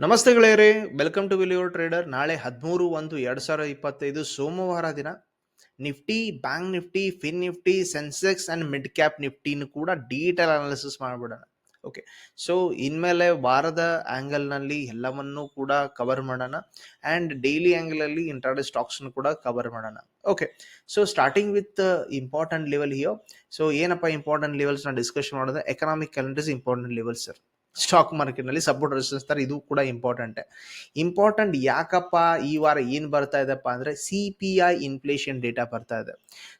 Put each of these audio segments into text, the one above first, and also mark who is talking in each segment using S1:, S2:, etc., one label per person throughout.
S1: ನಮಸ್ತೆ ಗೆಳೆಯರೇ welcome to ವಿಲಿಯೋರ್ trader ನಾಳೆ ಹದಿಮೂರು ಒಂದು ಎರಡು ಸಾವಿರದ ಇಪ್ಪತ್ತೈದು ಸೋಮವಾರ ದಿನ Nifty bank Nifty Fin Nifty Sensex and mid cap ನಿಫ್ಟಿನೂ ಕೂಡ ಡೀಟೇಲ್ ಅನಾಲಿಸಿಸ್ ಮಾಡಿಬಿಡೋಣ. ಓಕೆ ಸೊ ಇನ್ಮೇಲೆ ವಾರದ ಆ್ಯಂಗಲ್ನಲ್ಲಿ ಎಲ್ಲವನ್ನೂ ಕೂಡ ಕವರ್ ಮಾಡೋಣ ಆ್ಯಂಡ್ ಡೈಲಿ ಆ್ಯಂಗಲಲ್ಲಿ ಇಂಟ್ರಾಡೆ ಸ್ಟಾಕ್ಸ್ನ ಕೂಡ ಕವರ್ ಮಾಡೋಣ. Okay so starting with important level ಹಿಯೋ so ಏನಪ್ಪ ಇಂಪಾರ್ಟೆಂಟ್ ಲೆವೆಲ್ಸ್ನ ಡಿಸ್ಕಷನ್ ಮಾಡೋದು? Economic calendars important level sir stock ಮಾರ್ಕೆಟ್ನಲ್ಲಿ ಸಪೋರ್ಟ್ ರೆಸಿಸ್ಟೆನ್ಸ್ ತರ ಇದು ಕೂಡ ಇಂಪಾರ್ಟೆಂಟ್ ಇಂಪಾರ್ಟೆಂಟ್ ಯಾಕಪ್ಪ ಈ ವಾರ ಏನು ಬರ್ತಾ ಇದೆಪ್ಪ ಅಂದರೆ C P I inflation data ಬರ್ತಾ ಇದೆ.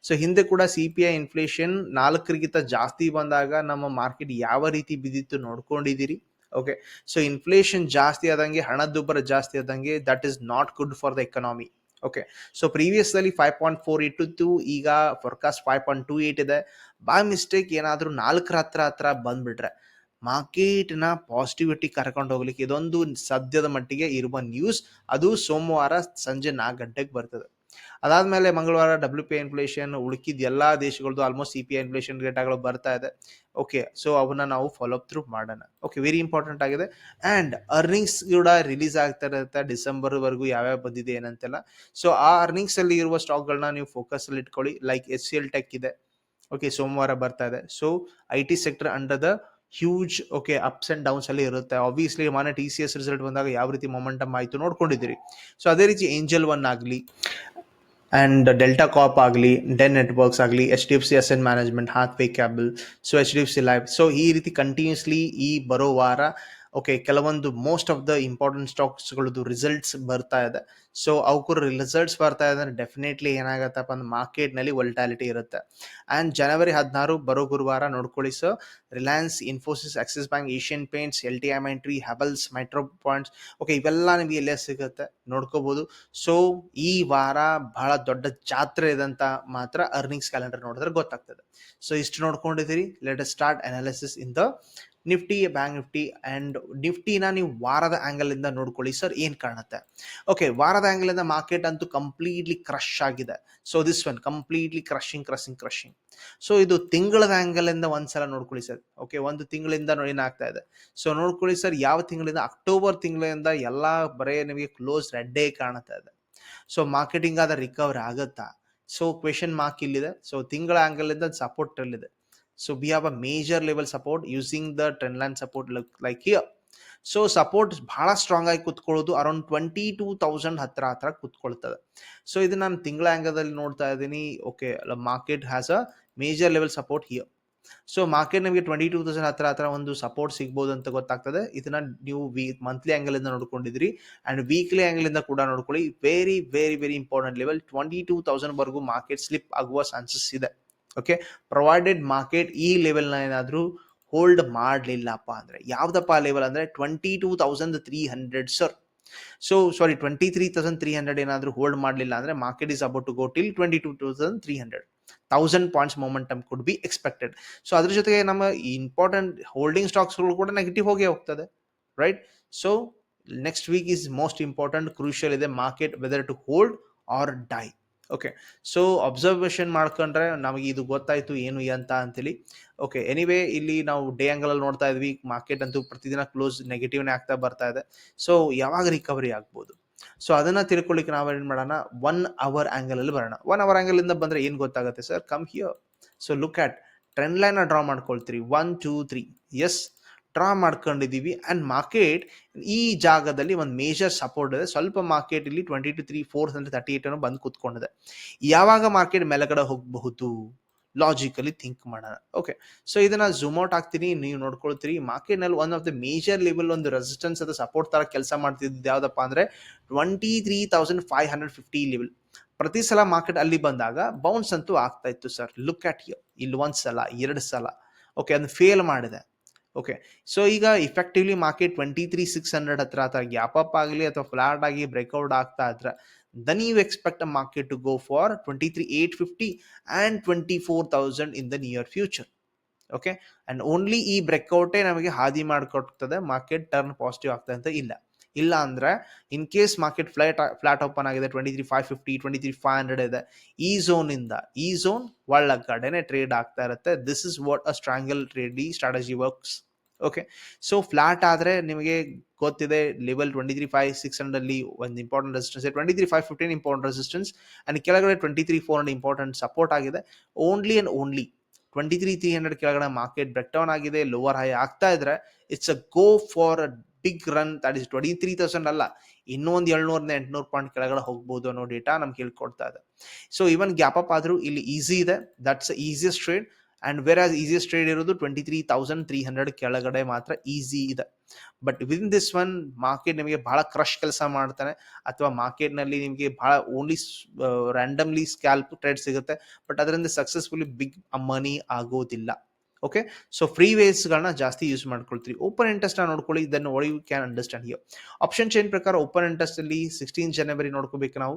S1: ಸೊ ಹಿಂದೆ ಕೂಡ ಸಿ ಪಿ ಐ ಇನ್ಫ್ಲೇಷನ್ ನಾಲ್ಕರಿಗಿಂತ ಜಾಸ್ತಿ ಬಂದಾಗ ನಮ್ಮ ಮಾರ್ಕೆಟ್ ಯಾವ ರೀತಿ ಬಿದ್ದಿತ್ತು ನೋಡ್ಕೊಂಡಿದ್ದೀರಿ? ಓಕೆ ಸೊ ಇನ್ಫ್ಲೇಷನ್ ಜಾಸ್ತಿ ಆದಂಗೆ ಹಣದುಬ್ಬರ ಜಾಸ್ತಿ ಆದಂಗೆ that is not good for the economy okay so previous ಅಲ್ಲಿ ಫೈವ್ ಪಾಯಿಂಟ್ ಫೋರ್ ಇಟ್ಟು ಈಗ forecast five point two eight ಇದೆ. ಬೈ ಮಿಸ್ಟೇಕ್ ಏನಾದರೂ ನಾಲ್ಕರ ಹತ್ರ ಹತ್ರ ಬಂದ್ಬಿಟ್ರೆ ಮಾರ್ಕೆಟ್ನ ಪಾಸಿಟಿವಿಟಿ ಕರ್ಕೊಂಡು ಹೋಗ್ಲಿಕ್ಕೆ ಇದೊಂದು ಸದ್ಯದ ಮಟ್ಟಿಗೆ ಇರುವ ನ್ಯೂಸ್ ಅದು ಸೋಮವಾರ ಸಂಜೆ ನಾಲ್ಕು ಗಂಟೆಗೆ ಬರ್ತದೆ. ಅದಾದ್ಮೇಲೆ ಮಂಗಳವಾರ ಡಬ್ಲ್ಯೂ ಪಿ ಇನ್ಫ್ಲೇಷನ್ ಉಳುಕಿದ ಎಲ್ಲ ದೇಶಗಳದ್ದು almost C P I inflation ಡೇಟಾಗಳು ಬರ್ತಾ ಇದೆ. ಓಕೆ ಸೊ ಅವನ್ನ ನಾವು ಫಾಲೋ ಅಪ್ ಥ್ರೂ ಮಾಡೋಣ. ಓಕೆ ವೆರಿ ಇಂಪಾರ್ಟೆಂಟ್ ಆಗಿದೆ. ಆ್ಯಂಡ್ ಅರ್ನಿಂಗ್ಸ್ ಕೂಡ ರಿಲೀಸ್ ಆಗ್ತಾ ಇರುತ್ತೆ ಡಿಸೆಂಬರ್ವರೆಗೂ ಯಾವ್ಯಾವ ಬಂದಿದೆ ಏನಂತೆಲ್ಲ. ಸೊ ಆ ಅರ್ನಿಂಗ್ಸ್ ಅಲ್ಲಿ ಇರುವ ಸ್ಟಾಕ್ಗಳನ್ನ ನೀವು ಫೋಕಸ್ ಅಲ್ಲಿ ಇಟ್ಕೊಳ್ಳಿ. Like S C L tech ಇದೆ. ಓಕೆ ಸೋಮವಾರ ಬರ್ತಾ ಇದೆ. So I T sector under the huge okay ups and downs ಅಲ್ಲಿ ಇರುತ್ತೆ. ಆಬ್ವಿಯಸ್ಲಿ ಮೊನ್ನೆ ಟಿ ಸಿ ಎಸ್ ರಿಸಲ್ಟ್ ಬಂದಾಗ ಯಾವ ರೀತಿ ಮೊಮೆಂಟಮ್ ಆಯಿತು ನೋಡ್ಕೊಂಡಿದ್ದೀರಿ. ಸೊ ಅದೇ ರೀತಿ ಏಂಜಲ್ ಒನ್ ಆಗಲಿ ಆ್ಯಂಡ್ ಡೆಲ್ಟಾ ಕಾಪ್ ಆಗಲಿ ಡೆನ್ ನೆಟ್ವರ್ಕ್ಸ್ ಆಗಲಿ H D F C S N management Hathway cable so H D F C life so ಈ ರೀತಿ ಕಂಟಿನ್ಯೂಸ್ಲಿ ಈ ಬರೋ ವಾರ ಓಕೆ ಕೆಲವೊಂದು ಮೋಸ್ಟ್ ಆಫ್ ದ ಇಂಪಾರ್ಟೆಂಟ್ ಸ್ಟಾಕ್ಸ್ಗಳದ್ದು ರಿಸಲ್ಟ್ಸ್ ಬರ್ತಾ ಇದೆ. ಸೊ ಅವಕ್ಕೂ ರಿಸಲ್ಟ್ಸ್ ಬರ್ತಾ ಇದೆ ಅಂದ್ರೆ ಡೆಫಿನೆಟ್ಲಿ ಏನಾಗತ್ತಪ್ಪ ಅಂದ್ರೆ ಮಾರ್ಕೆಟ್ನಲ್ಲಿ ವಲ್ಟಾಲಿಟಿ ಇರುತ್ತೆ. ಆ್ಯಂಡ್ ಜನವರಿ ಹದಿನಾರು ಬರೋ ಗುರುವಾರ ನೋಡ್ಕೊಳ್ಳಿ so Reliance Infosys Axis Bank Asian Paints L T Mindtree Havells metro points okay ಇವೆಲ್ಲ ನಿಮಗೆ ಎಲ್ಲೇ ಸಿಗುತ್ತೆ. ನೋಡ್ಕೋಬಹುದು ಸೊ ಈ ವಾರ ಬಹಳ ದೊಡ್ಡ ಜಾತ್ರೆ ಇದಂತ ಮಾತ್ರ ಅರ್ನಿಂಗ್ಸ್ ಕ್ಯಾಲೆಂಡರ್ ನೋಡಿದ್ರೆ ಗೊತ್ತಾಗ್ತದೆ. ಸೊ ಇಷ್ಟು ನೋಡ್ಕೊಂಡಿದ್ದೀರಿ. Let start analysis in the Nifty, Bank Nifty and ನಿಫ್ಟಿನ ನೀವು ವಾರದ ಆ್ಯಂಗಲ್ ಇಂದ ನೋಡ್ಕೊಳ್ಳಿ. ಸರ್, ಏನು ಕಾಣುತ್ತೆ? ಓಕೆ ವಾರದ ಆ್ಯಂಗಲ್ ಇಂದ ಮಾರ್ಕೆಟ್ ಅಂತೂ ಕಂಪ್ಲೀಟ್ಲಿ ಕ್ರಶ್ ಆಗಿದೆ. So this one completely crushing crushing crushing so ಇದು ತಿಂಗಳದ ಆ್ಯಂಗಲ್ ಇಂದ ಒಂದ್ಸಲ ನೋಡ್ಕೊಳ್ಳಿ ಸರ್. ಓಕೆ ಒಂದು ತಿಂಗಳಿಂದ ಏನಾಗ್ತಾ ಇದೆ. ಸೊ ನೋಡ್ಕೊಳ್ಳಿ ಸರ್, ಯಾವ ತಿಂಗಳಿಂದ? ಅಕ್ಟೋಬರ್ ತಿಂಗಳಿಂದ ಎಲ್ಲ ಬರೇ ನಿಮಗೆ ಕ್ಲೋಸ್ ರೆಡ್ಡೇ ಕಾಣ್ತಾ ಇದೆ ಸೊ ಮಾರ್ಕೆಟಿಂಗ್ ಆದ ರಿಕವರ್ ಆಗುತ್ತಾ? ಸೊ ಕ್ವೆಶನ್ ಮಾರ್ಕ್ ಇಲ್ಲಿದೆ. ಸೊ ತಿಂಗಳ ಆ್ಯಂಗಲ್ ಇಂದ ಸಪೋರ್ಟ್ ಅಲ್ಲಿದೆ. So, we have a major level support using the trend line support look like here. So support ಬಹಳ ಸ್ಟ್ರಾಂಗ್ ಆಗಿ ಕುತ್ಕೊಳ್ಳೋದು ಅರೌಂಡ್ ಟ್ವೆಂಟಿ ಟೂ ತೌಸಂಡ್ ಹತ್ರ ಹತ್ರ ಕುತ್ಕೊಳ್ತದೆ ಸೊ ಇದು ನಾನು ತಿಂಗಳ ಆ್ಯಂಗದಲ್ಲಿ ನೋಡ್ತಾ ಇದ್ದೀನಿ okay market has a major level support here so market ನಿಮಗೆ ಟ್ವೆಂಟಿ ಟೂ ತೌಸಂಡ್ ಹತ್ರ ಹತ್ರ ಒಂದು ಸಪೋರ್ಟ್ ಸಿಗ್ಬೋದು ಅಂತ ಗೊತ್ತಾಗ್ತದೆ ಇದನ್ನ ನೀವು ವೀ ಮಂತ್ಲಿ ಆ್ಯಂಗಲ್ ಇಂದ ನೋಡ್ಕೊಂಡಿದ್ರಿ ಆ್ಯಂಡ್ ವೀಕ್ಲಿ ಆ್ಯಂಗಲ್ ಇಂದ ಕೂಡ ನೋಡ್ಕೊಳ್ಳಿ very very very important level twenty two thousand ವರೆಗೂ ಮಾರ್ಕೆಟ್ ಸ್ಲಿಪ್ ಆಗುವ ಚಾನ್ಸಸ್ ಇದೆ ಓಕೆ ಪ್ರೊವೈಡೆಡ್ ಮಾರ್ಕೆಟ್ ಈ ಲೆವೆಲ್ನ ಏನಾದರೂ ಹೋಲ್ಡ್ ಮಾಡಲಿಲ್ಲಪ್ಪ ಅಂದರೆ, ಯಾವುದಪ್ಪ ಲೆವೆಲ್ ಅಂದರೆ twenty two thousand three hundred sir so sorry twenty three thousand three hundred ಏನಾದರೂ ಹೋಲ್ಡ್ ಮಾಡಲಿಲ್ಲ ಅಂದರೆ market is about to go till twenty two thousand three hundred thousand points momentum could be expected so ಅದ್ರ ಜೊತೆಗೆ ನಮ್ಮ important holding ಸ್ಟಾಕ್ಸ್ಗಳು ಕೂಡ negative ಹೋಗೇ ಹೋಗ್ತದೆ right so next week is most important crucial ಇದೆ market whether to hold or die okay so observation ಮಾಡ್ಕೊಂಡ್ರೆ ನಮಗೆ ಇದು ಗೊತ್ತಾಯ್ತು ಏನು ಅಂತ ಅಂತೇಳಿ. ಓಕೆ ಎನಿವೇ ಇಲ್ಲಿ ನಾವು ಡೇ ಆಂಗಲ್ ಅಲ್ಲಿ ನೋಡ್ತಾ ಇದ್ವಿ. ಮಾರ್ಕೆಟ್ ಅಂತೂ ಪ್ರತಿದಿನ ಕ್ಲೋಸ್ ನೆಗೆಟಿವ್ನೇ ಆಗ್ತಾ ಬರ್ತಾ ಇದೆ. ಸೊ ಯಾವಾಗ ರಿಕವರಿ ಆಗ್ಬೋದು? ಸೊ ಅದನ್ನ ತಿಳ್ಕೊಳ್ಳಿಕ್ಕೆ ನಾವು ಏನು ಮಾಡೋಣ? ಒನ್ ಅವರ್ ಆಂಗಲ್ ಅಲ್ಲಿ ಬರೋಣ. ಒನ್ ಅವರ್ ಆಂಗಲ್ ಇಂದ ಬಂದ್ರೆ ಏನು ಗೊತ್ತಾಗುತ್ತೆ sir come here so look at trend line draw ಮಾಡ್ಕೊಳ್ತೀರಿ. One two three S draw ಮಾಡ್ಕೊಂಡಿದ್ದೀವಿ. ಆ್ಯಂಡ್ ಮಾರ್ಕೆಟ್ ಈ ಜಾಗದಲ್ಲಿ ಒಂದು ಮೇಜರ್ ಸಪೋರ್ಟ್ ಇದೆ. ಸ್ವಲ್ಪ ಮಾರ್ಕೆಟ್ ಇಲ್ಲಿ ಟ್ವೆಂಟಿ ಟು ತ್ರೀ ಫೋರ್ ಅಂದರೆ ತರ್ಟಿ ಏಟ್ ಅನ್ನು ಬಂದು ಕೂತ್ಕೊಂಡಿದೆ. ಯಾವಾಗ ಮಾರ್ಕೆಟ್ ಮೇಲಗಡೆ ಹೋಗಬಹುದು? ಲಾಜಿಕಲಿ ಥಿಂಕ್ ಮಾಡೋಣ. ಓಕೆ ಸೊ ಇದನ್ನ ಝೂಮ್ ಔಟ್ ಆಗ್ತೀನಿ ನೀವು ನೋಡ್ಕೊಳ್ತೀರಿ. ಮಾರ್ಕೆಟ್ನಲ್ಲಿ one of the major level ಒಂದು ರೆಸಿಸ್ಟೆನ್ಸ್ ಅಥವಾ ಸಪೋರ್ಟ್ ತರ ಕೆಲಸ ಮಾಡ್ತಿದ್ದು ಯಾವುದಪ್ಪ ಅಂದ್ರೆ twenty three thousand five hundred fifty level ಪ್ರತಿ ಸಲ ಮಾರ್ಕೆಟ್ ಅಲ್ಲಿ ಬಂದಾಗ ಬೌನ್ಸ್ ಅಂತೂ ಆಗ್ತಾ ಇತ್ತು ಸರ್ ಲುಕ್ ಅಟ್ ಇಲ್ಲಿ ಒಂದು ಸಲ ಎರಡು ಸಲ. ಓಕೆ ಅದನ್ನ ಫೇಲ್ ಮಾಡಿದೆ. ಓಕೆ ಸೊ ಈಗ effectively market twenty three six hundred ಹತ್ರ ಅಥವಾ ಗ್ಯಾಪ್ ಅಪ್ ಆಗಲಿ ಅಥವಾ ಫ್ಲಾಟ್ ಆಗಿ ಬ್ರೇಕ್ಔಟ್ ಆಗ್ತಾ ಇದ್ರೆ then you expect market to go for twenty three eight fifty and twenty four thousand in the near future okay and only ಈ ಬ್ರೇಕ್ಔಟೇ ನಮಗೆ ಹಾದಿ ಮಾಡಿಕೊಡ್ತದೆ ಮಾರ್ಕೆಟ್ ಟರ್ನ್ ಪಾಸಿಟಿವ್ ಆಗ್ತದೆ ಅಂತ ಇಲ್ಲ. ಇಲ್ಲ ಅಂದರೆ in case market flat flat open ಆಗಿದೆ twenty three five fifty twenty three five hundred ಇದೆ, ಈ ಝೋನ್ ಇಂದ, ಈ ಝೋನ್ ಒಳಗಡೆನೆ ಟ್ರೇಡ್ ಆಗ್ತಾ ಇರುತ್ತೆ. This is what a strangle trading strategy works okay so flat ಆದರೆ ನಿಮಗೆ ಗೊತ್ತಿದೆ level twenty three five six ಹಂಡ್ರಲ್ಲಿ ಒಂದು important resistance twenty three five fifteen important resistance and ಕೆಳಗಡೆ twenty three four hundred important support ಆಗಿದೆ. Only and only twenty three three hundred ಕೆಳಗಡೆ market break down ಆಗಿದೆ lower high ಆಗ್ತಾ ಇದ್ರೆ it's a go for a big run that is twenty three thousand ಅಲ್ಲ ಇನ್ನೊಂದು ಏಳ್ನೂರಿಂದ ಎಂಟುನೂರು point ಕೆಳಗಡೆ ಹೋಗ್ಬೋದು ಅನ್ನೋ ಡೇಟಾ ನಮ್ಗೆ ಹೇಳ್ಕೊಡ್ತಾ ಇದೆ. ಸೊ ಇವನ್ ಗ್ಯಾಪ್ ಅಪ್ ಆದರೂ ಇಲ್ಲಿ ಈಸಿ ಇದೆ. That's easiest trade and whereas easiest trade ಇರೋದು twenty three thousand three hundred ಕೆಳಗಡೆ ಮಾತ್ರ ಈಸಿ ಇದೆ. But when this one market ನಿಮಗೆ ಭಾಳ ಕ್ರಶ್ ಕೆಲಸ ಮಾಡ್ತಾನೆ. ಅಥವಾ ಮಾರ್ಕೆಟ್ನಲ್ಲಿ ನಿಮಗೆ ಭಾಳ ಓನ್ಲಿ ರ್ಯಾಂಡಮ್ಲಿ ಸ್ಕ್ಯಾಲ್ಪ್ ಟ್ರೇಡ್ ಸಿಗುತ್ತೆ. ಬಟ್ ಅದರಿಂದ ಸಕ್ಸಸ್ಫುಲಿ ಬಿಗ್ ಮನಿ ಆಗೋದಿಲ್ಲ. ಓಕೆ ಸೊ ಫ್ರೀ ವೇಸ್ಗಳನ್ನ ಜಾಸ್ತಿ ಯೂಸ್ ಮಾಡ್ಕೊಳ್ತೀರಿ. ಓಪನ್ ಇಂಟ್ರೆಸ್ಟ್ ನೋಡ್ಕೊಳ್ಳಿ. ಇದನ್ನು ಒಳ you can understand here option chain ಪ್ರಕಾರ ಓಪನ್ ಇಂಟ್ರೆಸ್ಟ್ ಅಲ್ಲಿ ಸಿಕ್ಸ್ಟೀನ್ ಜನವರಿ ನೋಡ್ಕೋಬೇಕು ನಾವು.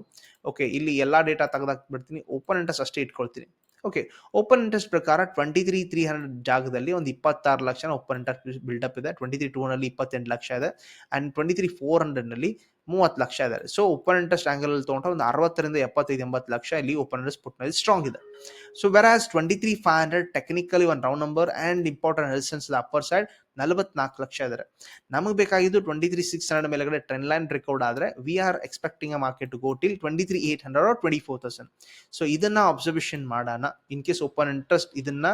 S1: ಓಕೆ ಇಲ್ಲಿ ಎಲ್ಲ ಡೇಟಾ ತೆಗೆದಾಕ್ಬಿಡ್ತೀನಿ. ಓಪನ್ ಇಂಟ್ರೆಸ್ಟ್ ಅಷ್ಟೇ ಇಟ್ಕೊಳ್ತೀನಿ. ಓಕೆ ಓಪನ್ ಇಂಟ್ರೆಸ್ಟ್ ಪ್ರಕಾರ ಟ್ವೆಂಟಿ ತ್ರೀ ತ್ರೀ ಹಂಡ್ರೆಡ್ ಜಾಗದಲ್ಲಿ ಒಂದು ಇಪ್ಪತ್ತಾರು lakh open interest build up ಇದೆ. ಟ್ವೆಂಟಿ ತ್ರೀ ಟೂ ಹಂಡ್ರಲ್ಲಿ ಇಪ್ಪತ್ತೆಂಟು ಲಕ್ಷ ಇದೆ. ಆ್ಯಂಡ್ ಟ್ವೆಂಟಿ ತ್ರೀ ಫೋರ್ ಹಂಡ್ರೆಡ್ನಲ್ಲಿ ಮೂವತ್ತು ಲಕ್ಷ ಇದ್ದಾರೆ ಸೊ ಓಪನ್ ಇಂಟ್ರೆಸ್ಟ್ ಆ್ಯಂಗಲ್ ಅಲ್ಲಿ ತೊಗೊಂಡ್ರೆ ಒಂದು ಅರವತ್ತರಿಂದ ಎಪ್ಪತ್ತೈದು, ಎಂಬತ್ತು ಲಕ್ಷ ಇಲ್ಲಿ ಓಪನ್ ಇಂಟ್ರೆಸ್ಟ್ ಪುಟ್ನಲ್ಲಿ ಸ್ಟ್ರಾಂಗ್ ಇದೆ. So whereas twenty three five hundred technically ಒಂದು round number and important resistance upper side ನಲವತ್ನಾಲ್ಕು ಲಕ್ಷ ಇದ್ದಾರೆ ನಮಗೆ ಬೇಕಾಗಿದ್ದು ಟ್ವೆಂಟಿ ತ್ರೀ ಸಿಕ್ಸ್ ಹಂಡ್ರೆಡ್ ಮೇಲೆಗಡೆ ಟ್ರೆಂಡ್ ಲೈನ್ ರೆಕಾರ್ಡ್ ಆದರೆ we are expecting a market go till twenty three eight hundred or twenty four thousand so ಇದನ್ನ observation ಮಾಡೋಣ. In case open interest ಇದನ್ನ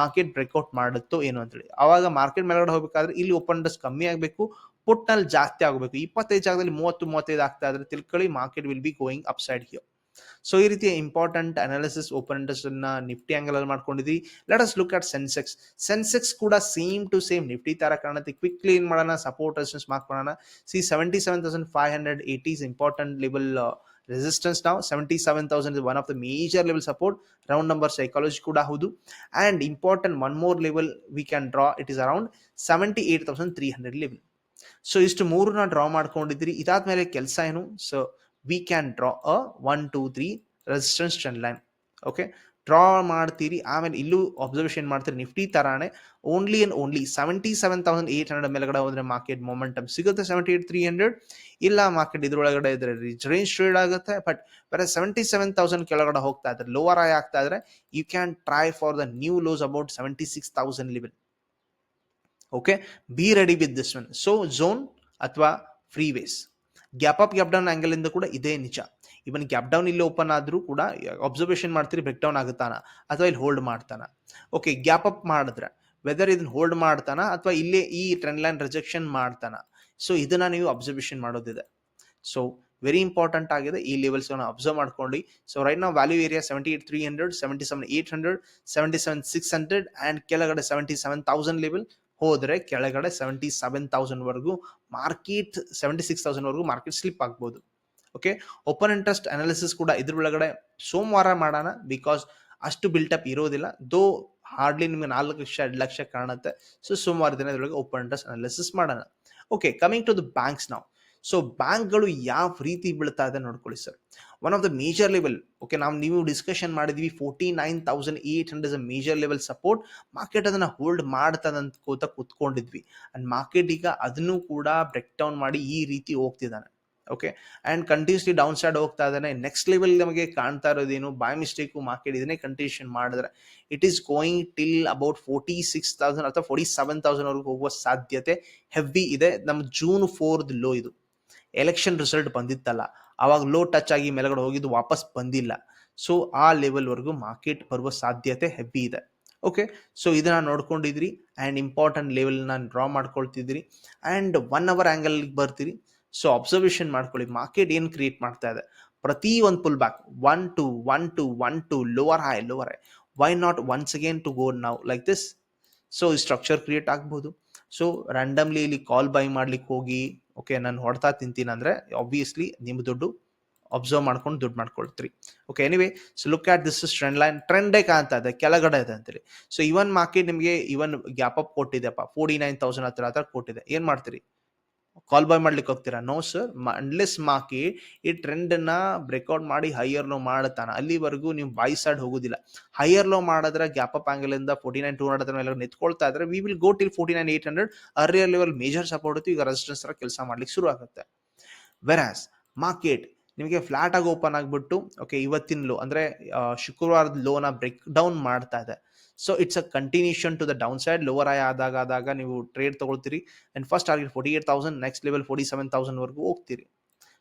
S1: market breakout ಮಾಡುತ್ತೋ ಏನು ಅಂತೇಳಿ. ಆವಾಗ ಮಾರ್ಕೆಟ್ ಮೇಲ್ಗಡೆ ಹೋಗಬೇಕಾದ್ರೆ ಇಲ್ಲಿ ಓಪನ್ ಇಂಟ್ರೆಸ್ಟ್ ಕಮ್ಮಿ ಆಗಬೇಕು ಪುಟ್ನಲ್ಲಿ ಜಾಸ್ತಿ ಆಗಬೇಕು. ಇಪ್ಪತ್ತೈದು ಜಾಗದಲ್ಲಿ ಮೂವತ್ತು, ಮೂವತ್ತೈದು ಆಗ್ತಾ ಇದ್ರೆ ತಿಳ್ಕೊಳ್ಳಿ market will be going up side here so ಈ ರೀತಿಯ ಇಂಪಾರ್ಟೆಂಟ್ ಅನಾಲಿಸಿಸ್ ಓಪನ್ ಇಂಟ್ರೆಸ್ಟ್ ಅನ್ನ ನಿಫ್ಟಿ ಆಂಗಲ್ ಅಲ್ಲಿ ಮಾಡ್ಕೊಂಡಿದ್ವಿ. Let us look at Sensex Sensex ಕೂಡ ಸೇಮ್ ಟು ಸೇಮ್ ನಿಫ್ಟಿ ತರ ಕಾಣುತ್ತೆ. ಕ್ವಿಕ್ಲಿ ಏನ್ ಮಾಡೋಣ? ಸಪೋರ್ಟ್ ರೆಸಿಸ್ಟೆನ್ಸ್ ಮಾರ್ಕ್ ಮಾಡೋಣ. See seventy seven thousand five hundred eighties important level resistance ನಾವು seventy seven thousand resistance now 77000 is one of the major level support. Round number psychology one more and important one more level we can draw. It is around 78300 level. So ಇಷ್ಟು ಮೂರನ್ನ draw ಮಾಡ್ಕೊಂಡಿದ್ರಿ ಇದಾದ್ಮೇಲೆ ಕೆಲಸ ಏನು? So we can draw a one two three resistance trend line okay draw ಮಾಡ್ತೀರಿ. ಆಮೇಲೆ ಇಲ್ಲೂ observation ಮಾಡ್ತೀರಿ. ನಿಫ್ಟಿ ತರಾನೇ. Only and only seventy seven thousand eight hundred ಮೇಲೆಗಡೆ ಹೋದ್ರೆ ಮಾರ್ಕೆಟ್ ಮೊಮೆಂಟಮ್ ಸಿಗುತ್ತೆ. ಸೆವೆಂಟಿ ಏಟ್ ತ್ರೀ ಹಂಡ್ರೆಡ್ ಇಲ್ಲ ಮಾರ್ಕೆಟ್ ಇದ್ರೊಳಗಡೆ ಇದ್ರೆ ರೇಂಜ್ ಟ್ರೇಡ್ ಆಗುತ್ತೆ. ಬಟ್ ಬೇರೆ ಸೆವೆಂಟಿ ಸೆವೆನ್ ತೌಸಂಡ್ ಕೆಳಗಡೆ ಹೋಗ್ತಾ ಇದ್ರೆ ಲೋವರ್ ಆಗಿ ಆಗ್ತಾ ಇದ್ರೆ you can try for the new lows about seventy six thousand level okay be ready with this one so zone ಅಥವಾ free ways gap up gap down angle ಇಂದ ಕೂಡ ಇದೇ ನಿಜ. ಇವನ್ ಗ್ಯಾಪ್ ಡೌನ್ ಇಲ್ಲಿ open ಆದ್ರೂ ಕೂಡ observation ಮಾಡ್ತೀರಿ break down ಆಗುತ್ತಾನ? ಅಥವಾ ಇಲ್ಲಿ ಹೋಲ್ಡ್ ಮಾಡ್ತಾನ? ಓಕೆ ಗ್ಯಾಪ್ ಅಪ್ ಮಾಡಿದ್ರೆ ವೆದರ್ ಇದನ್ನ ಹೋಲ್ಡ್ ಮಾಡ್ತಾನ ಅಥವಾ ಇಲ್ಲೇ ಈ ಟ್ರೆಂಡ್ ಲೈನ್ ರಿಜೆಕ್ಷನ್ ಮಾಡ್ತಾನ? ಸೊ ಇದನ್ನ ನೀವು ಅಬ್ಸರ್ವೇಷನ್ ಮಾಡೋದಿದೆ. ಸೊ ವೆರಿ ಇಂಪಾರ್ಟೆಂಟ್ ಆಗಿದೆ ಈ ಲೆವೆಲ್ಸ್ ಅಬ್ಸರ್ವ್ ಮಾಡ್ಕೊಳ್ಳಿ ಸೊ ರೈಟ್ ನಾವು value area seventy eight three hundred seventy seven eight hundred seventy seven six hundred and ಕೆಳಗಡೆ ಸೆವೆಂಟಿ ಸೆವೆನ್ ತೌಸಂಡ್ ಲೆವೆಲ್ ಹೋದ್ರೆ ಕೆಳಗಡೆ ಸೆವೆಂಟಿ ಸೆವೆನ್ ತೌಸಂಡ್ವರೆಗೂ ಮಾರ್ಕೆಟ್ ಸೆವೆಂಟಿ ಸಿಕ್ಸ್ ತೌಸಂಡ್ ವರೆಗೂ market slip ಆಗ್ಬೋದು. Okay open interest analysis ಕೂಡ ಇದ್ರ ಒಳಗಡೆ ಸೋಮವಾರ ಮಾಡೋಣ ಬಿಕಾಸ್ ಅಷ್ಟು ಬಿಲ್ಟಪ್ ಇರೋದಿಲ್ಲ. ದೋ ಹಾರ್ಡ್ಲಿ ನಿಮಗೆ ನಾಲ್ಕು ಲಕ್ಷ, ಎರಡು ಲಕ್ಷ ಕಾಣುತ್ತೆ. ಸೊ ಸೋಮವಾರ ದಿನ ಇದರೊಳಗೆ ಓಪನ್ ಇಂಟ್ರೆಸ್ಟ್ ಅನಾಲಿಸಿಸ್ ಮಾಡೋಣ. Okay coming to the banks ನಾವು ಸೊ ಬ್ಯಾಂಕ್ಗಳು ಯಾವ ರೀತಿ ಬೀಳ್ತಾ ಇದೆ ನೋಡ್ಕೊಳ್ಳಿ sir one of the major level okay ನಾವು ನೀವು ಡಿಸ್ಕಷನ್ ಮಾಡಿದ್ವಿ forty nine thousand eight hundred major level support market ಅದನ್ನು ಹೋಲ್ಡ್ ಮಾಡ್ತದಂತ ಕೂತಾ ಕೂತ್ಕೊಂಡಿದ್ವಿ. ಆ್ಯಂಡ್ ಮಾರ್ಕೆಟ್ ಈಗ ಅದನ್ನು ಕೂಡ ಬ್ರೇಕ್ ಡೌನ್ ಮಾಡಿ ಈ ರೀತಿ ಹೋಗ್ತಿದ್ದಾನೆ okay and continuously down side ಹೋಗ್ತಾ ಇದ್ದಾನೆ. ನೆಕ್ಸ್ಟ್ ಲೆವೆಲ್ ನಮಗೆ ಕಾಣ್ತಾ ಇರೋದೇನು ಬೈ ಮಿಸ್ಟೇಕು ಮಾರ್ಕೆಟ್ ಇದನ್ನೇ ಕಂಟಿನ್ಯೂಷನ್ ಮಾಡಿದ್ರೆ it is going till about forty six thousand ಅಥವಾ ಫೋರ್ಟಿ ಸೆವೆನ್ ತೌಸಂಡ್ ವರೆಗೂ ಹೋಗುವ ಸಾಧ್ಯತೆ ಹೆವಿ ಇದೆ. ನಮ್ಮ ಜೂನ್ ಫೋರ್ದ್ ಲೋ ಇದು. ಎಲೆಕ್ಷನ್ ರಿಸಲ್ಟ್ ಬಂದಿತ್ತಲ್ಲ. ಅವಾಗ ಲೋ ಟಚ್ ಆಗಿ ಮೇಲ್ಗಡೆ ಹೋಗಿದ್ದು ವಾಪಸ್ ಬಂದಿಲ್ಲ. ಸೊ ಆ ಲೆವೆಲ್ವರೆಗೂ ಮಾರ್ಕೆಟ್ ಬರುವ ಸಾಧ್ಯತೆ ಹೆವಿ ಇದೆ. ಓಕೆ ಸೊ ಇದನ್ನ ನೋಡ್ಕೊಂಡಿದ್ರಿ ಆ್ಯಂಡ್ ಇಂಪಾರ್ಟೆಂಟ್ ಲೆವೆಲ್ನ ಡ್ರಾ ಮಾಡ್ಕೊಳ್ತಿದ್ರಿ ಆ್ಯಂಡ್ ಒನ್ ಅವರ್ ಆ್ಯಂಗಲ್ಗೆ ಬರ್ತೀರಿ. ಸೊ ಅಬ್ಸರ್ವೇಷನ್ ಮಾಡ್ಕೊಳ್ಳಿ. ಮಾರ್ಕೆಟ್ ಏನು ಕ್ರಿಯೇಟ್ ಮಾಡ್ತಾ ಇದೆ? ಪ್ರತಿ ಒಂದು pull back one two one two one two lower high lower high why not once again to go now like this so structure create ಆಗ್ಬೋದು. So randomly ಇಲ್ಲಿ ಕಾಲ್ ಬೈ ಮಾಡ್ಲಿಕ್ಕೆ ಹೋಗಿ ಓಕೆ ನಾನು ಹೊಡ್ತಾ ತಿಂತೀನಿ ಅಂದ್ರೆ ಆಬ್ವಿಯಸ್ಲಿ ನಿಮ್ಮ ದುಡ್ಡು ಅಬ್ಸರ್ವ್ ಮಾಡ್ಕೊಂಡು ದುಡ್ಡು ಮಾಡ್ಕೊಳ್ತೀರಿ. Okay anyway so look at this is trend line ಟ್ರೆಂಡೇ ಕಾಣ್ತಾ ಇದೆ, ಕೆಳಗಡೆ ಇದೆ ಅಂತೇಳಿ ಸೊ ಇವನ್ ಮಾರ್ಕೆಟ್ ನಿಮಗೆ ಇವನ್ ಗ್ಯಾಪ್ ಅಪ್ ಕೊಟ್ಟಿದೆಪ್ಪ ಫೋರ್ಟಿ ನೈನ್ ತೌಸಂಡ್ ಹತ್ರ ಹತ್ರ ಕೊಟ್ಟಿದೆ. ಏನು ಮಾಡ್ತೀರಿ? ಕಾಲ್ ಬಾಯ್ ಮಾಡ್ಲಿಕ್ಕೆ ಹೋಗ್ತೀರಾ? ನೋ ಸರ್ ಅನ್ಲೆಸ್ ಮಾಕಿ ಈ ಟ್ರೆಂಡ್ನ ಬ್ರೇಕ್ಔಟ್ ಮಾಡಿ ಹೈಯರ್ ಲೋ ಮಾಡುತ್ತಾನೆ ಅಲ್ಲಿವರೆಗೂ ನೀವು ಬೈ ಸೈಡ್ ಹೋಗುದಿಲ್ಲ. ಹೈಯರ್ ಲೋ ಮಾಡಿದ್ರೆ ಗ್ಯಾಪ್ ಅಪ್ ಆಂಗಲ್ ಇಂದ ಫೋರ್ಟಿ ನೈನ್ ಟೂ ಹಂಡ್ರೆಡ್ ಮೇಲೆ ನಿಂತ್ಕೊಳ್ತಾ ಇದ್ರೆ we will go till forty nine eight hundred earlier level major support ಇತ್ತು ಈಗ ರೆಸಿಸ್ಟೆನ್ಸ್ ತರ ಕೆಲಸ ಮಾಡ್ಲಿಕ್ಕೆ ಶುರು ಆಗುತ್ತೆ. ವೆರಾಸ್ ಮಾರ್ಕೆಟ್ ನಿಮಗೆ ಫ್ಲಾಟ್ ಆಗಿ ಓಪನ್ ಆಗಿಬಿಟ್ಟು ಓಕೆ ಇವತ್ತಿನ ಲೋ ಅಂದ್ರೆ ಶುಕ್ರವಾರದ ಲೋನ ಬ್ರೇಕ್ ಡೌನ್ ಮಾಡ್ತಾ ಇದೆ. So it's a continuation to the down side lower ಆಯ್ ಆದಾಗ ಆದಾಗ ನೀವು trade ತಗೊಳ್ತೀರಿ and first target forty eight thousand next level forty seven ತೌಸಂಡ್ವರೆಗೂ ಹೋಗ್ತೀರಿ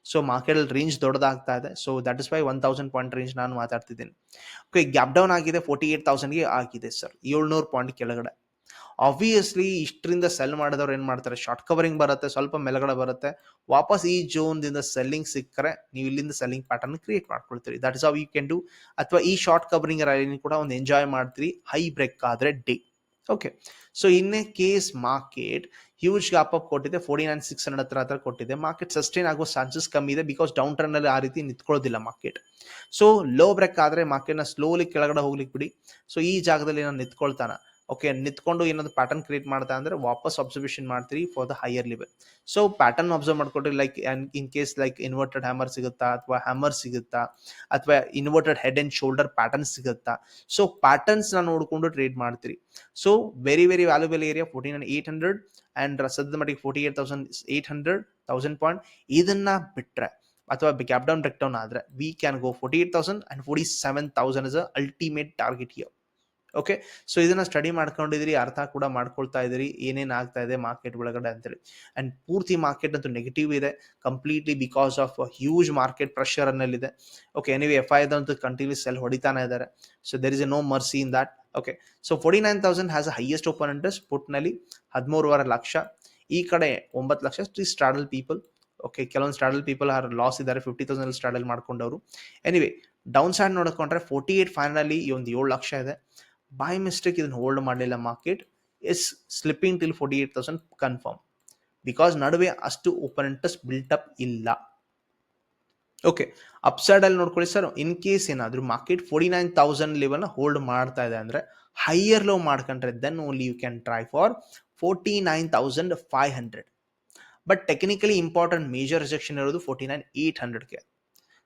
S1: ಸೊ ಮಾರ್ಕೆಟಲ್ಲಿ ರೇಂಜ್ ದೊಡ್ಡದಾಗ್ತಾ ಇದೆ so that is why one thousand point range ನಾನು ಮಾತಾಡ್ತಿದ್ದೀನಿ ಓಕೆ ಗ್ಯಾಪ್ ಡೌನ್ ಆಗಿದೆ ಫೋರ್ಟಿ ಏಟ್ ತೌಸಂಡ್ಗೆ ಆಗಿದೆ ಸರ್ ಏಳ್ನೂರು ಪಾಯಿಂಟ್ ಕೆಳಗಡೆ ಆಬ್ವಿಯಸ್ಲಿ ಇಷ್ಟರಿಂದ ಸೆಲ್ ಮಾಡಿದವ್ರು ಏನು ಮಾಡ್ತಾರೆ? ಶಾರ್ಟ್ ಕವರಿಂಗ್ ಬರುತ್ತೆ, ಸ್ವಲ್ಪ ಮೇಲ್ಗಡೆ ಬರುತ್ತೆ. ವಾಪಸ್ ಈ ದಿಂದ ಸೆಲ್ಲಿಂಗ್ ಸಿಕ್ಕರೆ ನೀವು ಇಲ್ಲಿಂದ selling pattern create ಮಾಡ್ಕೊಳ್ತೀರಿ. That is how you can do ಅಥವಾ ಈ ಶಾರ್ಟ್ ಕವರಿಂಗ್ ರ್ಯಾಲಿನ ಕೂಡ ಒಂದು ಎಂಜಾಯ್ ಮಾಡ್ತೀರಿ. ಹೈ ಬ್ರೇಕ್ ಆದರೆ day okay so in case market huge gap up ಕೊಟ್ಟಿದೆ. ಫೋರ್ಟಿ ನೈನ್ ಸಿಕ್ಸ್ ಹಂಡ್ರೆಡ್ ಹತ್ರ ಹತ್ರ ಕೊಟ್ಟಿದೆ. ಮಾರ್ಕೆಟ್ ಸಸ್ಟೈನ್ ಆಗೋ ಚಾನ್ಸಸ್ ಕಮ್ಮಿ ಇದೆ ಬಿಕಾಸ್ ಡೌನ್ ಟ್ರೆಂಡ್ ಅಲ್ಲಿ ಆ ರೀತಿ ನಿಂತ್ಕೊಳ್ಳೋದಿಲ್ಲ ಮಾರ್ಕೆಟ್ ಸೊ ಲೋ ಬ್ರೇಕ್ ಆದರೆ ಮಾರ್ಕೆಟ್ನ ಸ್ಲೋಲಿ ಕೆಳಗಡೆ ಹೋಗ್ಲಿಕ್ಕೆ ಬಿಡಿ. ಸೊ ಈ ಜಾಗದಲ್ಲಿ ನಾನು ನಿಂತ್ಕೊಳ್ತಾನ ಓಕೆ ನಿಂತ್ಕೊಂಡು ಏನಾದ್ರು ಪ್ಯಾಟರ್ನ್ ಕ್ರಿಯೇಟ್ ಮಾಡ್ತಾ ಅಂದ್ರೆ ವಾಪಸ್ ಅಬ್ಸರ್ವೇಷನ್ ಮಾಡ್ತೀರಿ for the higher level so pattern observe ಮಾಡ್ಕೊಟ್ರಿ like in case like inverted hammer ಸಿಗುತ್ತಾ ಅಥವಾ ಹ್ಯಾಮರ್ ಸಿಗುತ್ತಾ ಅಥವಾ inverted head and shoulder pattern ಸಿಗುತ್ತಾ? ಸೊ ಪ್ಯಾಟರ್ನ್ಸ್ನ ನೋಡಿಕೊಂಡು ಟ್ರೇಡ್ ಮಾಡ್ತೀರಿ. So very very valuable area forty nine eight hundred and ಸದ್ಯದ ಮಟ್ಟಿಗೆ forty eight thousand eight hundred thousand point ಇದನ್ನ ಬಿಟ್ರೆ ಅಥವಾ ಗ್ಯಾಪ್ ಡೌನ್ ಬ್ರೇಕ್ ಡೌನ್ ಆದರೆ we can go forty eight thousand and forty seven thousand is ultimate target here okay so ಇದನ್ನ study ಮಾಡ್ಕೊಂಡಿದ್ದೀರಿ ಅರ್ಥ ಕೂಡ ಮಾಡ್ಕೊಳ್ತಾ ಇದ್ದೀರಿ ಏನೇನು ಆಗ್ತಾ ಇದೆ ಮಾರ್ಕೆಟ್ ಒಳಗಡೆ ಅಂತೇಳಿ ಅಂಡ್ ಪೂರ್ತಿ ಮಾರ್ಕೆಟ್ ಅಂತೂ ನೆಗೆಟಿವ್ ಇದೆ completely because of huge market pressure ಅನ್ನಲ್ಲಿದೆ. Okay anyway F I ಅಂತೂ ಕಂಟಿನ್ಯೂಸ್ ಸೆಲ್ ಹೊಡಿತಾನೆ ಇದ್ದಾರೆ. So there is a no mercy in that okay so forty nine thousand has a highest open interest ಪುಟ್ನಲ್ಲಿ ಹದಿಮೂರುವರೆ ಲಕ್ಷ. ಈ ಕಡೆ ಒಂಬತ್ತು lakh straddle people okay ಕೆಲವೊಂದು straddle people are loss ಇದ್ದಾರೆ fifty thousand straddle ಮಾಡ್ಕೊಂಡವರು. ಎನಿವೆ ಡೌನ್ ಸೈಡ್ ನೋಡ್ಕೊಂಡ್ರೆ forty eight finally ಈ ಒಂದು ಏಳು ಲಕ್ಷ ಇದೆ. ಬೈ ಮಿಸ್ಟೇಕ್ ಇದನ್ನು ಹೋಲ್ಡ್ ಮಾಡಲಿಲ್ಲ market is slipping till forty eight thousand confirm because ನಡುವೆ ಅಷ್ಟು ಓಪನ್ ಇಂಟ್ರೆಸ್ಟ್ ಬಿಲ್ಟಪ್ ಇಲ್ಲ. ಓಕೆ ಅಪ್ಸೈಡ್ ಅಲ್ಲಿ ನೋಡ್ಕೊಳ್ಳಿ ಸರ್ ಇನ್ ಕೇಸ್ ಏನಾದರೂ ಮಾರ್ಕೆಟ್ ಫೋರ್ಟಿ ನೈನ್ ತೌಸಂಡ್ ಲೆವೆಲ್ನ ಹೋಲ್ಡ್ ಮಾಡ್ತಾ ಇದೆ ಅಂದರೆ ಹೈಯರ್ ಲೋ ಮಾಡ್ಕೊಂಡ್ರೆ then only you can try for forty nine thousand five hundred but technically important major rejection ಇರೋದು ಫೋರ್ಟಿ ನೈನ್ ಏಟ್ ಹಂಡ್ರೆಡ್ಗೆ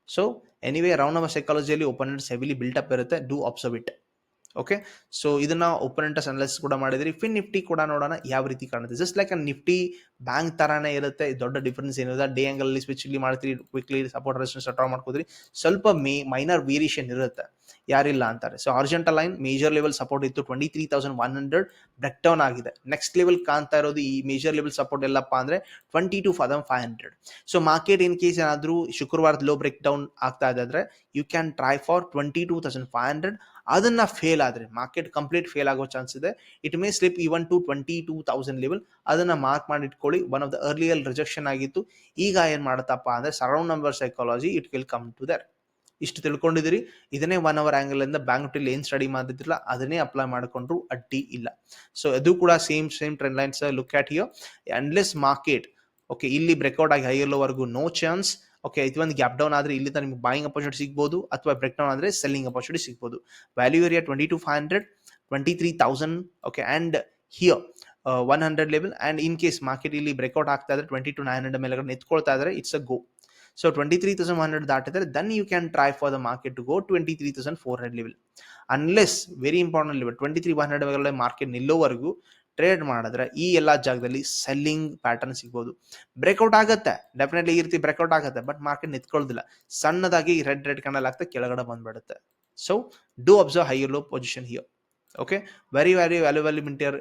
S1: ಸೊ ಎನಿವೇ ರೌಂಡ್ ಆಫ್ ಸೈಕಾಲಜಿಯಲ್ಲಿ opponents heavily up ಇರುತ್ತೆ. Do observe it okay so ಇದನ್ನ opponents analysis ಕೂಡ ಮಾಡಿದ್ರಿ. Fin Nifty ಕೂಡ ನೋಡೋಣ ಯಾವ ರೀತಿ ಕಾಣುತ್ತೆ. ಜಸ್ಟ್ ಲೈಕ್ ನಿಫ್ಟಿ ಬ್ಯಾಂಕ್ ತರಾನೇ ಇರುತ್ತೆ. ದೊಡ್ಡ ಡಿಫ್ರೆನ್ಸ್ ಏನಿದೆ? ಡೇ ಆಂಗಲ್ ಸ್ವಿಚ್ ಇಲ್ಲಿ ಮಾಡ್ತೀರಿ ಕ್ವಿಕ್ಲಿ ಸಪೋರ್ಟ್ ಡ್ರಾ ಮಾಡ್ಕೋದ್ರಿ ಸ್ವಲ್ಪ ಮೇ ಮೈನರ್ ವೇರಿಯೇಷನ್ ಇರುತ್ತೆ. ಯಾರಿಲ್ಲ ಅಂತಾರೆ. So urgent line major level support ಇತ್ತು twenty three thousand one hundred break down ಆಗಿದೆ. ನೆಕ್ಸ್ಟ್ ಲೆವೆಲ್ ಕಾಣ್ತಾ ಇರೋದು ಈ ಮೇಜರ್ ಲೆವೆಲ್ ಸಪೋರ್ಟ್ ಎಲ್ಲಪ್ಪ ಅಂದ್ರೆ twenty two ಫದಮ್ five hundred so market in case ಏನಾದರೂ ಶುಕ್ರವಾರದ ಲೋ ಬ್ರೇಕ್ ಡೌನ್ ಆಗ್ತಾ ಇದ್ರೆ you can try for twenty two thousand five hundred ಅದನ್ನ ಫೇಲ್ ಆದರೆ ಮಾರ್ಕೆಟ್ ಕಂಪ್ಲೀಟ್ ಫೇಲ್ ಆಗೋ ಚಾನ್ಸ್ ಇದೆ. It may slip even to twenty two thousand level ಅದನ್ನ mark ಮಾಡಿ ಇಟ್ಕೊಳ್ಳಿ. One of the earlier rejection ಆಗಿತ್ತು. ಈಗ ಏನ್ ಮಾಡುತ್ತಪ್ಪ ಅಂದ್ರೆ so round number psychology it will come to there ಇಷ್ಟು ತಿಳ್ಕೊಂಡಿದ್ದೀರಿ. ಇದನ್ನೇ ಒನ್ ಅವರ್ ಆಂಗಲ್ ಇಂದ ಬ್ಯಾಂಕ್ ನಿಫ್ಟಿಲಿ ಏನು ಸ್ಟಡಿ ಮಾಡಿದ್ರಲ್ಲ ಅದನ್ನೇ ಅಪ್ಲೈ ಮಾಡಿಕೊಂಡ್ರು ಅಡ್ಡಿ ಇಲ್ಲ. ಸೊ ಅದು ಕೂಡ same same trend lines look at here unless market okay ಇಲ್ಲಿ ಬ್ರೇಕ್ಔಟ್ ಆಗಿ ಹೈಯಲ್ಲೋವರೆಗೂ ನೋ ಚಾನ್ಸ್ ಓಕೆ ಇದು ಒಂದು ಗ್ಯಾಪ್ ಡೌನ್ ಆದರೆ ಇಲ್ಲಿ ನಿಮ್ಗೆ ಬಾಯಿಂಗ್ ಅಪರ್ಚುನಿಟಿ ಸಿಗ್ಬೋದು, ಅಥವಾ ಬ್ರೇಕ್ ಡೌನ್ ಆದರೆ ಸೆಲ್ಲಿಂಗ್ ಅಪರ್ಚುನಿಟಿ ಸಿಗ್ಬೋದು. Value area twenty two five hundred twenty three thousand okay and here one hundred level and in case market ಇಲ್ಲಿ ಬ್ರೇಕ್ಔಟ್ ಆಗ್ತಾ ಇದ್ರೆ ಟ್ವೆಂಟಿ ಟು ನೈನ್ ಹಂಡ್ರೆಡ್ ಮೇಲೆ ನಿಂತ್ಕೊಳ್ತಾ ಇದ್ರೆ it's a go so twenty three thousand hundred ದಾಟಿದ್ರೆ then you can try for the market to go twenty three thousand four hundred level unless very important level twenty three one hundred market ನಿಲ್ಲೋವರೆಗೂ trade ಮಾಡಿದ್ರೆ, ಈ ಎಲ್ಲ ಜಾಗದಲ್ಲಿ selling pattern ಸಿಗ್ಬೋದು. Breakout ಆಗುತ್ತೆ definitely ಈ ರೀತಿ breakout ಆಗುತ್ತೆ but market ನಿಂತ್ಕೊಳ್ಳೋದಿಲ್ಲ ಸಣ್ಣದಾಗಿ ರೆಡ್ ರೆಡ್ ಕಣ್ಣಲ್ಲಿ ಆಗ್ತಾ ಕೆಳಗಡೆ ಬಂದ್ಬಿಡುತ್ತೆ. So do observe higher low position here okay very very valuable ಮಿಂಟಿಯರ್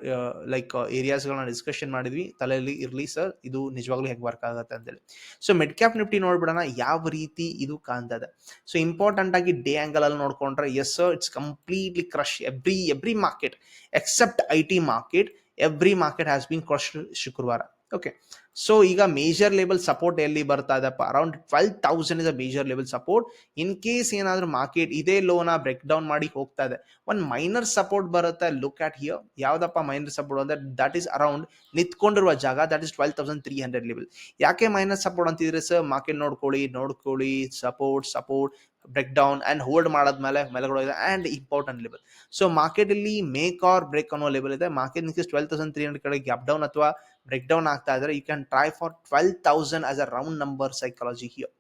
S1: like ಏರಿಯಾಸ್ಗಳನ್ನ ಡಿಸ್ಕಷನ್ ಮಾಡಿದ್ವಿ. ತಲೆಯಲ್ಲಿ ಇರಲಿ ಸರ್ ಇದು ನಿಜವಾಗ್ಲೂ ಹೆಂಗೆ ವರ್ಕ್ ಆಗುತ್ತೆ ಅಂತೇಳಿ. ಸೊ ಮಿಡ್ ಕ್ಯಾಪ್ ನಿಫ್ಟಿ ನೋಡ್ಬಿಡೋಣ, ಯಾವ ರೀತಿ ಇದು ಕಾಣ್ತದೆ. ಸೊ ಇಂಪಾರ್ಟೆಂಟ್ ಆಗಿ ಡೇ ಆಂಗಲ್ ಅಲ್ಲಿ ನೋಡ್ಕೊಂಡ್ರೆ yes sir it's completely crash every every market except I T market every market has been crash ಶುಕ್ರವಾರ. ಓಕೆ ಸೊ ಈಗ ಮೇಜರ್ ಲೆವೆಲ್ ಸಪೋರ್ಟ್ ಎಲ್ಲಿ ಬರ್ತಾ ಇದೆಪ್ಪ around twelve thousand is a major level support in case ಏನಾದರೂ market ಇದೇ ಲೋನ break down ಮಾಡಿ ಹೋಗ್ತಾ ಇದೆ. ಒಂದು ಮೈನರ್ ಸಪೋರ್ಟ್ ಬರುತ್ತೆ. ಲುಕ್ ಆಟ್ ಹಿಯರ್ ಯಾವ್ದಪ್ಪ ಮೈನರ್ ಸಪೋರ್ಟ್ ಅಂದ್ರೆ ದಟ್ ಈಸ್ ಅರೌಂಡ್ ನಿಂತ್ಕೊಂಡಿರುವ ಜಾಗ. That is twelve thousand three hundred level ಯಾಕೆ ಮೈನರ್ ಸಪೋರ್ಟ್ ಅಂತಿದ್ರೆ ಸರ್ ಮಾರ್ಕೆಟ್ ನೋಡ್ಕೊಳ್ಳಿ ನೋಡ್ಕೊಳ್ಳಿ support support break down and hold ಮಾಡಾದ್ಮೇಲೆ ಇದೆ and important level so market ಅಲ್ಲಿ ಮೇಕ್ ಆರ್ ಬ್ರೇಕ್ ಅನ್ನೋ ಲೆವೆಲ್ ಇದೆ. ಮಾರ್ಕೆಟ್ ನಿಮಗೆ ಟ್ವೆಲ್ ತೌಸಂಡ್ ತ್ರೀ ಹಂಡ್ರೆಡ್ ಕಡೆ ಗ್ಯಾಪ್ ಡೌನ್ ಅಥವಾ ಬ್ರೇಕ್ ಡೌನ್ ಆಗ್ತಾ ಇದ್ರೆ you can try for twelve thousand as a round number psychology here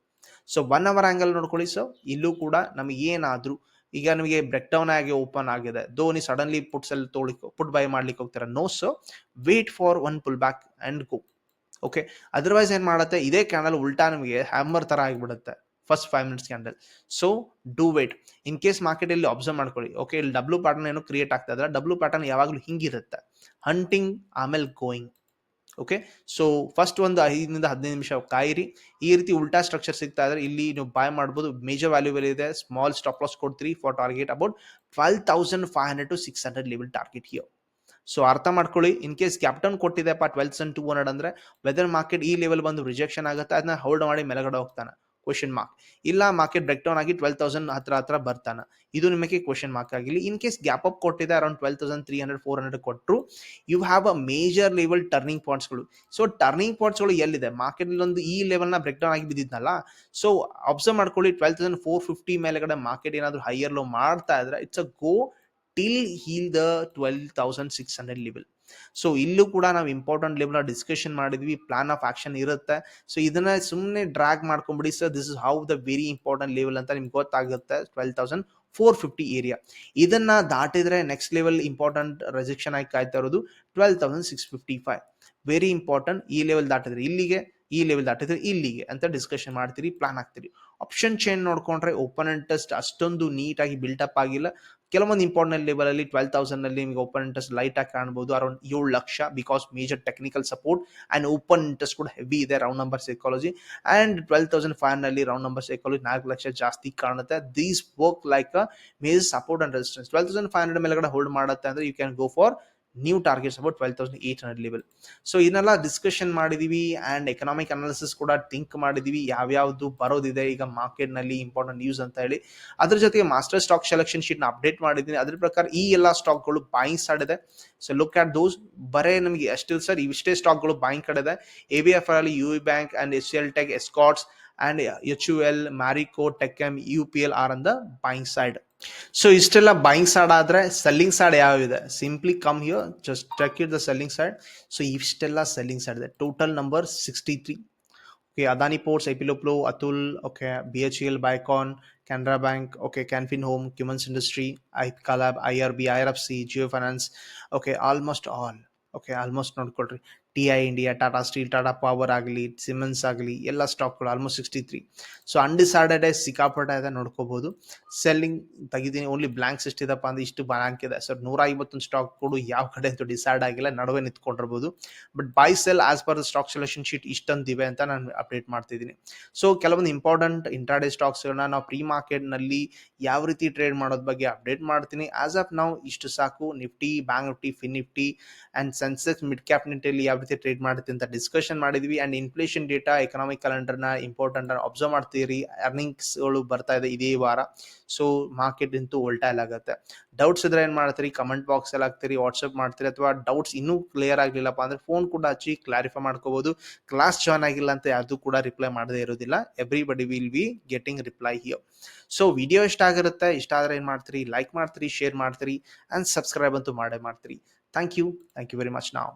S1: so one hour angle ನೋಡ್ಕೊಳ್ಳಿ so ಇಲ್ಲೂ ಕೂಡ ನಮಗೆ ಏನಾದರೂ ಈಗ ನಿಮಗೆ ಬ್ರೇಕ್ ಡೌನ್ ಆಗಿ ಓಪನ್ ಆಗಿದೆ. ಧೋನಿ ಸಡನ್ಲಿ ಪುಟ್ಸ್ ಅಲ್ಲಿ ತೋಳಿ ಪುಟ್ ಬೈ ಮಾಡ್ಲಿಕ್ಕೆ ಹೋಗ್ತಾರ. No so wait for one pull back and go okay otherwise ಏನ್ ಮಾಡುತ್ತೆ? ಇದೇ ಕ್ಯಾನಲ್ ಉಲ್ಟಾ ನಿಮಗೆ ಹ್ಯಾಮರ್ ತರ ಆಗಿಬಿಡುತ್ತೆ. First five minutes candle so do wait in case market ಇಲ್ಲಿ ಅಬ್ಸರ್ವ್ ಮಾಡ್ಕೊಳ್ಳಿ. ಓಕೆ ಇಲ್ಲಿ ಡಬ್ಲ್ಯೂ ಪ್ಯಾಟರ್ನ್ ಏನು ಕ್ರಿಯೇಟ್ ಆಗ್ತಾ ಇದ್ರೆ ಡಬ್ಲ್ಯೂ ಪ್ಯಾಟರ್ನ್ ಯಾವಾಗಲೂ ಹಿಂಗಿರುತ್ತೆ. ಹಂಟಿಂಗ್ ಆಮೇಲೆ ಗೋಯಿಂಗ್ ಓಕೆ ಸೊ ಫಸ್ಟ್ ಒಂದು ಐದರಿಂದ ಹದಿನೈದು ನಿಮಿಷ ಕಾಯಿರಿ. ಈ ರೀತಿ ಉಲ್ಟಾ ಸ್ಟ್ರಕ್ಚರ್ ಸಿಗ್ತಾ ಇದ್ರೆ ಇಲ್ಲಿ ನೀವು ಬಾಯ್ ಮಾಡ್ಬೋದು. ಮೇಜರ್ ವ್ಯಾಲ್ಯೂ ಇದೆ. ಸ್ಮಾಲ್ ಸ್ಟಾಪ್ ಲಾಸ್ ಕೊಡ್ತೀರಿ for target about twelve thousand five hundred to six hundred level target ಹಿಯೋ so ಅರ್ಥ ಮಾಡ್ಕೊಳ್ಳಿ. ಇನ್ ಕೇಸ್ ಕ್ಯಾಪ್ಟನ್ ಕೊಟ್ಟಿದೆಪ್ಪ ಟ್ವೆಲ್ ತೌಸಂಡ್ ಟು ಹಂಡ್ರೆಡ್ ಅಂದ್ರೆ ವೆದರ್ ಮಾರ್ಕೆಟ್ ಈ ಲೆವೆಲ್ ಬಂದು ರಿಜೆಕ್ಷನ್ ಆಗುತ್ತೆ. ಅದನ್ನ ಹೋಲ್ಡ್ ಮಾಡಿ, ಮೆಲಗಡೆ ಹೋಗ್ತಾನೆ. ಕ್ವಶನ್ ಮಾರ್ಕ್ ಇಲ್ಲ ಮಾರ್ಕೆಟ್ ಬ್ರೇಕ್ ಡೌನ್ ಆಗಿ ಟ್ವೆಲ್ ತೌಸಂಡ್ ಹತ್ರ ಹತ್ರ ಬರ್ತಾನೆ. ಇದು ನಿಮಗೆ ಕ್ವಶನ್ ಮಾರ್ಕ್ ಆಗಿಲ್ಲ ಇನ್ ಕೇಸ್ ಗ್ಯಾಪ್ ಅಪ್ ಕೊಟ್ಟಿದೆ around twelve thousand three hundred four hundred ಕೊಟ್ಟರು you have a major level turning ಪಾಯಿಂಟ್ಸ್ಗಳು so turning ಪಾಯಿಂಟ್ಸ್ಗಳು ಎಲ್ಲಿದೆ? ಮಾರ್ಕೆಟ್ ಒಂದು ಈ ಲೆವೆಲ್ನ ಬ್ರೇಕ್ ಡೌನ್ ಆಗಿ ಬಿದ್ದಿದ್ನಲ್ಲ? ಸೊ ಅಬ್ಸರ್ವ್ ಮಾಡ್ಕೊಳ್ಳಿ. ಟ್ವೆಲ್ ತೌಸಂಡ್ ಫೋರ್ ಫಿಫ್ಟಿ ಮೇಲೆಗಡೆ ಮಾರ್ಕೆಟ್ ಏನಾದರೂ ಹೈಯರ್ ಲೋ ಮಾಡ್ತಾ ಇದ್ರೆ it's a go till heel the twelve thousand six hundred level so ಇಲ್ಲೂ ಕೂಡ ನಾವು ಇಂಪಾರ್ಟೆಂಟ್ ಲೆವೆಲ್ ಡಿಸ್ಕಷನ್ ಮಾಡಿದ್ವಿ ಪ್ಲಾನ್ ಆಫ್ ಆಕ್ಷನ್ ಇರುತ್ತೆ. ಸೊ ಇದನ್ನ ಸುಮ್ಮನೆ ಡ್ರ್ಯಾಗ್ ಮಾಡ್ಕೊಂಬಿಡಿ sir this is how the very important level ಅಂತ ನಿಮ್ಗೆ ಗೊತ್ತಾಗುತ್ತೆ twelve thousand four fifty area ಇದನ್ನ ದಾಟಿದ್ರೆ ನೆಕ್ಸ್ಟ್ ಲೆವೆಲ್ ಇಂಪಾರ್ಟೆಂಟ್ ರೆಜೆಕ್ಷನ್ ಆಗಿ ಕಾಯ್ತಾ ಇರೋದು twelve thousand six fifty five very important ಈ ಲೆವೆಲ್ ದಾಟಿದ್ರೆ ಇಲ್ಲಿಗೆ, ಈ ಲೆವೆಲ್ ದಾಟಿದ್ರೆ ಇಲ್ಲಿಗೆ ಅಂತ ಡಿಸ್ಕಷನ್ ಮಾಡ್ತೀರಿ ಪ್ಲಾನ್ ಆಗ್ತೀರಿ ಆಪ್ಷನ್ ಚೇಂಜ್ ನೋಡ್ಕೊಂಡ್ರೆ ಓಪನ್ ಇಂಟ್ರೆಸ್ಟ್ ಅಷ್ಟೊಂದು ನೀಟಾಗಿ ಅಪ್ ಆಗಿಲ್ಲ. ಕೆಲವೊಂದು ಇಂಪಾರ್ಟೆಂಟ್ ಲೆವೆಲ್ ಅಲ್ಲಿ ಟ್ವೆಲ್ ತೌಸಂಡ್ನಲ್ಲಿ ನಿಮಗೆ ಓಪನ್ ಇಂಟ್ರೆಸ್ಟ್ ಲೈಟ್ ಆಗಿ ಕಾಣಬಹುದು ಅರೌಂಡ್ ಏಳು lakh because major technical support and open interest ಕೂಡ ಹೆವಿ ಇದೆ round number psychology and twelve thousand ಫೈವ್ನಲ್ಲಿ round number psychology ನಾಲ್ಕು ಲಕ್ಷ ಜಾಸ್ತಿ ಕಾಣುತ್ತೆ. These work like major support and resistance twelve thousand five hundred ಮೇಲೆಗಡೆ hold ಮಾಡುತ್ತೆ ಅಂದ್ರೆ you can go for new targets about twelve thousand eight hundred level so ಇದನ್ನೆಲ್ಲ discussion ಮಾಡಿದೀವಿ and economic analysis ಕೂಡ think ಮಾಡಿದೀವಿ. ಯಾವ್ಯಾವ್ದು ಬರೋದಿದೆ ಈಗ ಮಾರ್ಕೆಟ್ನಲ್ಲಿ ಇಂಪಾರ್ಟೆಂಟ್ ನ್ಯೂಸ್ ಅಂತ ಹೇಳಿ. ಅದ್ರ ಜೊತೆಗೆ ಮಾಸ್ಟರ್ ಸ್ಟಾಕ್ ಸೆಲೆಕ್ಷನ್ ಶೀಟ್ನ ಅಪ್ಡೇಟ್ ಮಾಡಿದ್ದೀನಿ ಅದ್ರ ಪ್ರಕಾರ ಈ ಎಲ್ಲ ಸ್ಟಾಕ್ಗಳು ಬಾಯಿಂಗ್ ಆಡಿದೆ ಸೊ ಲುಕ್ ಆಟ್ ದೋಸ್ ಬರೇ ನಮಗೆ ಅಷ್ಟಿಲ್ಲ ಸರ್ ಇವಿಷ್ಟೇ ಸ್ಟಾಕ್ಗಳು ಬಾಯಿಂಗ್ ಕಡೆದೆ ಎ ಬಿ ಎಫ್ ಅಲ್ಲಿ U bank and S L tech Escorts and H U L Marico tech M U P L R ಅಂದ ಬಾಯಿಂಗ್ ಸೈಡ್ ಸೊ ಇಷ್ಟೆಲ್ಲ ಬಾಯಿಂಗ್ ಸೈಡ್ ಆದ್ರೆ selling side ಯಾವಿದೆ simply come here just check it the selling side so ಇಷ್ಟೆಲ್ಲ selling side ಇದೆ total number sixty three okay Adani ports ಎಪಿಲೋಪ್ಲೋ Atul okay B H L Biocon Canara bank okay Canfin home Cummins industry I ಕಲಾಬ್ I R B I C okay almost ನೋಡ್ಕೊಳ್ರಿ. T I India Tata steel Tata power ಆಗಲಿ Siemens ಆಗಲಿ, ಎಲ್ಲ ಸ್ಟಾಕ್ಗಳು almost sixty three so undecided ಸಿಕ್ಕಾಪಟ್ಟೆ ಇದೆ ನೋಡ್ಕೋಬಹುದು selling ತೆಗಿದೀನಿ only blanks ಎಷ್ಟಿದಪ್ಪ ಅಂದ್ರೆ ಇಷ್ಟು ಬ್ಲಾಂಕ್ ಇದೆ. ಸರ್ ನೂರ ಐವತ್ತೊಂದು ಸ್ಟಾಕ್ ಕೊಡು, ಯಾವ ಕಡೆ ಅಂತೂ ಡಿಸೈಡ್ ಆಗಿಲ್ಲ, ನಡುವೆ ನಿಂತ್ಕೊಂಡಿರ್ಬೋದು. But buy sell as per the stock selection sheet ಇಷ್ಟೊಂದಿವೆ ಅಂತ ನಾನು ಅಪ್ಡೇಟ್ ಮಾಡ್ತಿದ್ದೀನಿ. ಸೊ ಕೆಲವೊಂದು ಇಂಪಾರ್ಟೆಂಟ್ ಇಂಟ್ರಾಡೇ ಸ್ಟಾಕ್ಸ್ಗಳನ್ನ ನಾವು ಪ್ರೀ ಮಾರ್ಕೆಟ್ನಲ್ಲಿ ಯಾವ ರೀತಿ ಟ್ರೇಡ್ ಮಾಡೋದ್ ಬಗ್ಗೆ ಅಪ್ಡೇಟ್ ಮಾಡ್ತೀನಿ. ಆಸ್ ಆಫ್ ನಾವು ಇಷ್ಟು ಸಾಕು. Nifty bank Nifty fin Nifty and Sensex mid cap ನಿಫ್ಟಿಯಲ್ಲಿ ಯಾವ ರೀತಿ ಟ್ರೇಡ್ ಮಾಡುತ್ತೆ ಅಂತ ಡಿಸ್ಕಷನ್ ಮಾಡಿದ್ವಿ. ಅಂಡ್ ಇನ್ಫ್ಲೇಷನ್ ಡೇಟಾ ಎಕನಾಮಿಕ್ ಕ್ಯಾಲೆಂಡರ್ನ ಇಂಪಾರ್ಟೆಂಟ್ ಅಬ್ಸರ್ವ್ ಮಾಡ್ತೀರಿ. ಅರ್ನಿಂಗ್ಸ್ಗಳು ಬರ್ತಾ ಇದೆ ಇದೇ ವಾರ. ಸೊ ಮಾರ್ಕೆಟ್ ಅಂತೂ ವೋಲ್ಟೈಲ್ ಆಗುತ್ತೆ. ಡೌಟ್ಸ್ ಇದ್ರೆ ಏನು ಮಾಡ್ತೀರಿ? ಕಮೆಂಟ್ ಬಾಕ್ಸ್ ಅಲ್ಲಿ ಹಾಕ್ತೀರಿ ವಾಟ್ಸಪ್ ಮಾಡ್ತೀರಿ. ಅಥವಾ ಡೌಟ್ಸ್ ಇನ್ನೂ ಕ್ಲಿಯರ್ ಆಗಲಿಲ್ಲಪ್ಪ ಅಂದ್ರೆ ಫೋನ್ ಕೂಡ ಹಚ್ಚಿ ಕ್ಲಾರಿಫೈ ಮಾಡ್ಕೋಬಹುದು ಕ್ಲಾಸ್ ಜಾಯ್ನ್ ಆಗಿಲ್ಲ ಅಂತ ಯಾವುದು ಕೂಡ ರಿಪ್ಲೈ ಮಾಡದೇ ಇರೋದಿಲ್ಲ. Everybody will be getting reply here so video ಇಷ್ಟ ಆಗಿರುತ್ತೆ. ಇಷ್ಟ ಆದ್ರೆ ಏನು ಮಾಡ್ತೀರಿ? ಲೈಕ್ ಮಾಡ್ತೀರಿ ಶೇರ್ ಮಾಡ್ತೀರಿ. ಅಂಡ್ ಸಬ್ಸ್ಕ್ರೈಬ್ ಅಂತೂ ಮಾಡೇ ಮಾಡ್ತೀರಿ. Thank you thank you very much ನಾವು